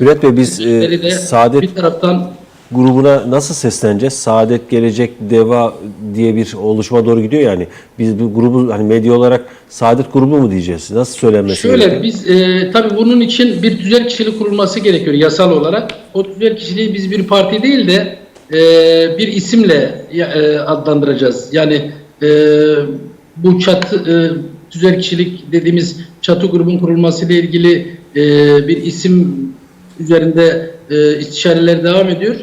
Bülent Bey biz e, de Saadet bir taraftan grubuna nasıl sesleneceğiz? Saadet Gelecek Deva diye bir oluşuma doğru gidiyor yani. Biz bu grubu hani medya olarak Saadet grubu mu diyeceğiz? Nasıl söylenmesi şöyle gerekiyor? biz e, tabii bunun için bir tüzel kişilik kurulması gerekiyor yasal olarak. O tüzel kişiliği biz bir parti değil de e, bir isimle e, adlandıracağız. Yani e, bu çatı e, tüzel kişilik dediğimiz çatı grubun kurulması ile ilgili e, bir isim üzerinde e, istişareler devam ediyor.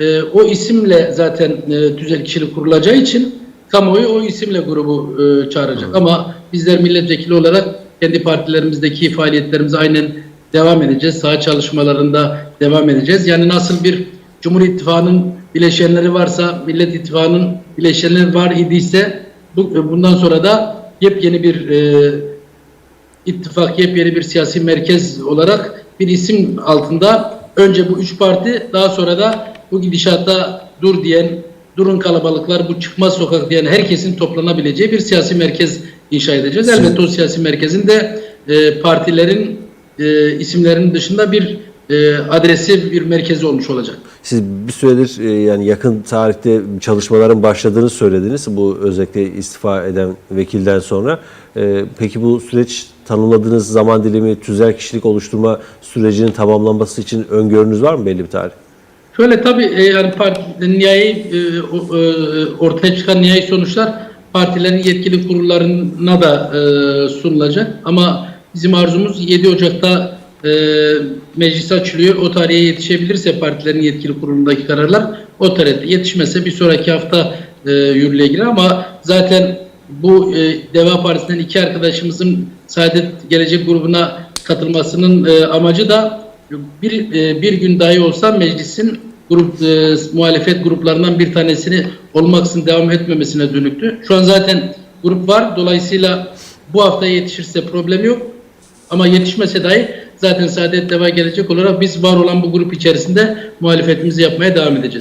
E, o isimle zaten e, tüzel kişilik kurulacağı için kamuoyu o isimle grubu e, çağıracak. Ama bizler milletvekili olarak kendi partilerimizdeki faaliyetlerimize aynen devam edeceğiz. Saha çalışmalarında devam edeceğiz. Yani nasıl bir Cumhur İttifakı'nın bileşenleri varsa, Millet İttifakı'nın bileşenleri var idiyse bu, bundan sonra da yepyeni bir e, ittifak yepyeni bir siyasi merkez olarak bir isim altında önce bu üç parti daha sonra da bu gidişata dur diyen, durun kalabalıklar, bu çıkmaz sokak diyen herkesin toplanabileceği bir siyasi merkez inşa edeceğiz. Elbette o siyasi merkezin de e, partilerin e, isimlerinin dışında bir e, adresi, bir merkezi olmuş olacak. Siz bir süredir e, yani yakın tarihte çalışmaların başladığını söylediniz. Bu özellikle istifa eden vekilden sonra. E, Peki bu süreç tanımladığınız zaman dilimi tüzel kişilik oluşturma sürecinin tamamlanması için öngörünüz var mı belli bir tarih? Şöyle tabii e, yani parti, nihai e, e, ortaya çıkan nihai sonuçlar partilerin yetkili kurullarına da e, sunulacak. Ama bizim arzumuz 7 Ocak'ta e, meclis açılıyor. O tarihe yetişebilirse partilerin yetkili kurulundaki kararlar o tarihte yetişmese bir sonraki hafta e, yürürlüğe girer ama zaten bu e, Deva Partisi'nden iki arkadaşımızın Saadet Gelecek grubuna katılmasının e, amacı da bir e, bir gün dahi olsa meclisin grup e, muhalefet gruplarından bir tanesini olmaksızın devam etmemesine dönüktü. Şu an zaten grup var. Dolayısıyla bu hafta yetişirse problem yok. Ama yetişmese dahi zaten Saadet Deva gelecek olarak biz var olan bu grup içerisinde muhalefetimizi yapmaya devam edeceğiz.